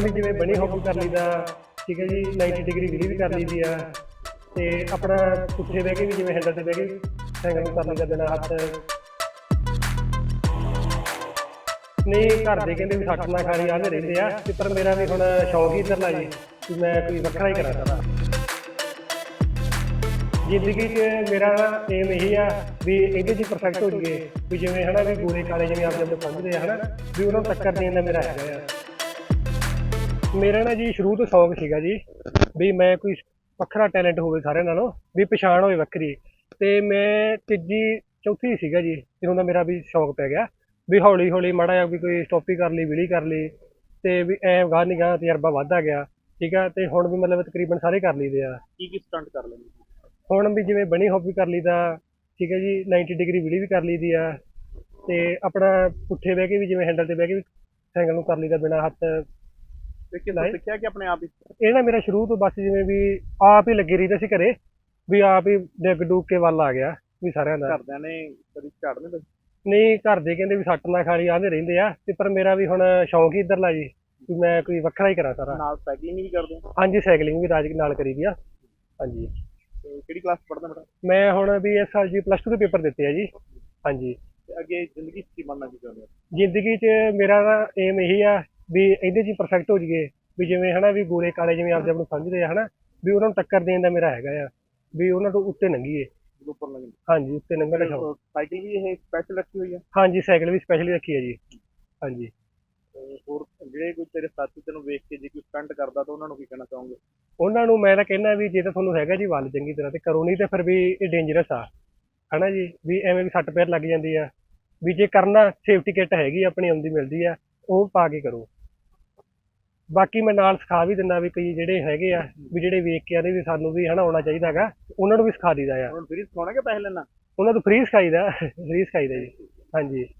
ਵੀ ਜਿਵੇਂ ਬਣੀ ਹੌਕੀ ਕਰ ਲਈਦਾ ਠੀਕ ਹੈ ਜੀ 90 ਡਿਗਰੀ ਵੀਡੀ ਵੀ ਕਰ ਲਈਦੀ ਆ। ਤੇ ਆਪਣਾ ਪੁੱਠੇ ਬਹਿ ਕੇ ਵੀ ਜਿਵੇਂ ਹੈਂਡਲ ਤੇ ਬਹਿ ਕੇ ਵੀ ਕਰ ਲਈਦਾ ਬਿਨਾਂ ਹੱਥ। ਨਹੀਂ, ਘਰ ਦੇ ਕਹਿੰਦੇ ਵੀ ਸੱਟ ਨਾ ਖਾਣੀ ਆਂਦੇ ਰਹਿੰਦੇ ਆ। ਤੇ ਪਰ ਮੇਰਾ ਵੀ ਹੁਣ ਸ਼ੌਕ ਹੀ ਇੱਧਰਲਾ ਜੀ, ਵੀ ਮੈਂ ਕੋਈ ਵੱਖਰਾ ਹੀ ਕਰਾਂ ਸਾਰਾ। ਜ਼ਿੰਦਗੀ 'ਚ ਮੇਰਾ ਏਮ ਇਹੀ ਆ ਵੀ ਇਹਦੇ 'ਚ ਪਰਫੈਕਟ ਹੋ ਜਾਈਏ। ਵੀ ਜਿਵੇਂ ਹਨਾ ਵੀ ਗੋਰੇ ਕਾਲੇ ਜਿਵੇਂ ਆਪ ਜਦੋਂ ਸਮਝਦੇ ਆ ਹਨਾ, ਵੀ ਉਹਨਾਂ ਨੂੰ ਟੱਕਰ ਦੇਣ ਦਾ ਮੇਰਾ ਹੈਗਾ ਆ। ਮੇਰਾ ਨਾ ਜੀ ਸ਼ੁਰੂ ਤੋਂ ਸ਼ੌਕ ਸੀਗਾ ਜੀ ਵੀ ਮੈਂ ਕੋਈ ਵੱਖਰਾ ਟੈਲੈਂਟ ਹੋਵੇ ਸਾਰਿਆਂ ਨਾਲੋਂ ਵੀ ਪਛਾਣ ਹੋਵੇ ਵੱਖਰੀ। ਤੇ ਮੈਂ ਤੀਜੀ ਚੌਥੀ ਸੀਗਾ ਜੀ ਜਦੋਂ ਦਾ ਮੇਰਾ ਵੀ ਸ਼ੌਕ ਪੈ ਗਿਆ ਵੀ ਹੌਲੀ ਹੌਲੀ ਮਾੜਾ ਜਿਹਾ ਵੀ ਕੋਈ ਸਟੋਪੀ ਕਰ ਲਈ ਵਿਲੀ ਕਰ ਲਈ ਤੇ ਵੀ ਐ ਗਾਹ ਨਹੀਂ ਗਾਹ ਤਜਰਬਾ ਵੱਧਦਾ ਗਿਆ ਠੀਕ ਆ ਤੇ ਹੁਣ ਵੀ ਮਤਲਬ ਤਕਰੀਬਨ ਸਾਰੇ ਕਰ ਲਈਦੇ ਆ। ਕੀ ਕੀ ਸਟੰਟ ਕਰ ਲੈਂਦੇ ਹੁਣ ਵੀ ਜਿਵੇਂ ਬਣੀ ਹੌਬੀ ਕਰ ਲਈਦਾ ਠੀਕ ਹੈ ਜੀ 90 ਡਿਗਰੀ ਵੀਡੀ ਵੀ ਕਰ ਲਈਦੀ ਆ ਤੇ ਆਪਣਾ ਪੁੱਠੇ ਬਹਿ ਕੇ ਵੀ ਜਿਵੇਂ ਹੈਂਡਲ ਤੇ ਬਹਿ ਕੇ ਵੀ ਸਾਈਕਲ ਨੂੰ ਕਰ ਲਈਦਾ ਬਿਨਾਂ ਹੱਥ ਤੇ ਕਿ ਨਹੀਂ। ਸਿੱਖਿਆ ਕਿ ਆਪਣੇ ਆਪ ਹੀ? ਇਹ ਨਾ ਮੇਰਾ ਸ਼ੁਰੂ ਤੋਂ ਬਸ ਜਿਵੇਂ ਵੀ ਆਪ ਹੀ ਲੱਗੇ ਰਹੀਦਾ ਸੀ ਘਰੇ ਵੀ ਆਪ ਹੀ ਡਿੱਗ ਡੁੱਗ ਕੇ ਵੱਲ ਆ ਗਿਆ ਵੀ ਸਾਰਿਆਂ ਦਾ। ਘਰਦਿਆਂ ਨੇ ਕਦੀ ਝਾੜ ਨਹੀਂ ਨਹੀਂ ਘਰ ਦੇ ਕਹਿੰਦੇ ਵੀ ਸੱਟ ਨਾ ਖਾਣੀ ਆਂਦੇ ਰਹਿੰਦੇ ਆ ਤੇ ਪਰ ਮੇਰਾ ਵੀ ਹੁਣ ਸ਼ੌਂਕ ਹੀ ਇੱਧਰਲਾ ਜੀ ਵੀ ਮੈਂ ਕੋਈ ਵੱਖਰਾ ਹੀ ਕਰਾਂ ਸਾਰਾ। ਨਾਲ ਸਾਈਕਲਿੰਗ ਵੀ ਕਰਦੇ ਹਾਂਜੀ ਸਾਈਕਲਿੰਗ ਵੀ ਰਾਜ ਨਾਲ ਕਰੀ ਦੀ ਆ। ਹਾਂਜੀ। ਤੇ ਕਿਹੜੀ ਕਲਾਸ ਪੜ੍ਹਦਾ ਬੇਟਾ? ਮੈਂ ਹੁਣ ਵੀ ਇਸ ਸਾਲ ਜੀ ਪਲੱਸ 2 ਦੇ ਪੇਪਰ ਦਿੱਤੇ ਆ ਜੀ। ਹਾਂਜੀ। ਅੱਗੇ ਜ਼ਿੰਦਗੀ 'ਚ ਕੀ ਬਣਨਾ ਚਾਹੁੰਦੇ ਹੋ? ਜ਼ਿੰਦਗੀ 'ਚ ਮੇਰਾ ਏਮ ਇਹੀ ਆ ਵੀ ਇਹਦੇ 'ਚ ਹੀ ਪਰਫੈਕਟ ਹੋ ਜਾਈਏ ਵੀ ਜਿਵੇਂ ਹਨਾ ਵੀ ਗੋਰੇ ਕਾਲੇ ਜਿਵੇਂ ਆਪਦੇ ਆਪ ਨੂੰ ਸਮਝਦੇ ਆ ਹਨਾ ਵੀ ਉਹਨਾਂ ਨੂੰ ਟੱਕਰ ਦੇਣ ਦਾ ਮੇਰਾ ਹੈਗਾ ਆ ਵੀ ਉਹਨਾਂ ਤੋਂ ਉੱਤੇ ਲੰਘੀਏ ਉੱਪਰ ਹਾਂਜੀ ਉੱਤੇ ਲੰਘਣ ਦਾ ਸ਼ੌਕ ਸਾਈਕਲ ਵੀ ਇਹ ਸਪੈਸ਼ਲ ਰੱਖੀ ਹੋਈ ਹੈ ਹਾਂਜੀ ਸਾਈਕਲ ਵੀ ਸਪੈਸ਼ਲੀ ਰੱਖੀ ਹੈ ਜੀ। ਹਾਂਜੀ। ਤੇ ਹੋਰ ਜਿਹੜੇ ਕੋਈ ਤੇਰੇ ਸਾਥੀ ਤੈਨੂੰ ਵੇਖ ਕੇ ਜੇ ਕੋਈ ਸਟੰਟ ਕਰਦਾ ਤਾਂ ਉਹਨਾਂ ਨੂੰ ਕੀ ਕਹਿਣਾ ਚਾਹੋਗੇ? ਉਹਨਾਂ ਨੂੰ ਮੈਂ ਤਾਂ ਕਹਿੰਦਾ ਵੀ ਜੇ ਤਾਂ ਤੁਹਾਨੂੰ ਹੈਗਾ ਜੀ ਵੱਲ ਚੰਗੀ ਤਰ੍ਹਾਂ ਤੇ ਕਰੋ ਨਹੀਂ ਤੇ ਫਿਰ ਵੀ ਇਹ ਡੇਂਜਰਸ ਆ। ਹਨਾ ਜੀ ਵੀ ਐਵੇਂ ਵੀ ਸੱਟ ਪੈਰ ਲੱਗ ਜਾਂਦੀ ਆ। ਵੀ ਜੇ ਕਰਨਾ ਸੇਫਟੀ ਕਿੱਟ ਹੈਗੀ ਆ, ਆਪਣੀ ਆਉਂਦੀ ਮਿਲਦੀ ਆ ਉਹ ਪਾ ਕੇ ਕਰੋ। ਬਾਕੀ ਮੈਂ ਨਾਲ ਸਿਖਾ ਵੀ ਦਿੰਦਾ ਵੀ ਕਈ ਜਿਹੜੇ ਹੈਗੇ ਆ ਵੀ ਜਿਹੜੇ ਵੇਖ ਕੇ ਆਦੇ ਵੀ ਸਾਨੂੰ ਵੀ ਹਨਾ ਆਉਣਾ ਚਾਹੀਦਾ ਹੈਗਾ ਉਹਨਾਂ ਨੂੰ ਵੀ ਸਿਖਾ ਦਈਦਾ ਆ। ਨੂੰ ਫ੍ਰੀ ਸਿਖਾਉਣਾ ਕਿ ਪੈਸੇ ਲੈਣਾ? ਉਹਨਾਂ ਤੋਂ ਫ੍ਰੀ ਸਿਖਾਈਦਾ ਫ੍ਰੀ ਸਿਖਾਈਦਾ ਜੀ। ਹਾਂਜੀ।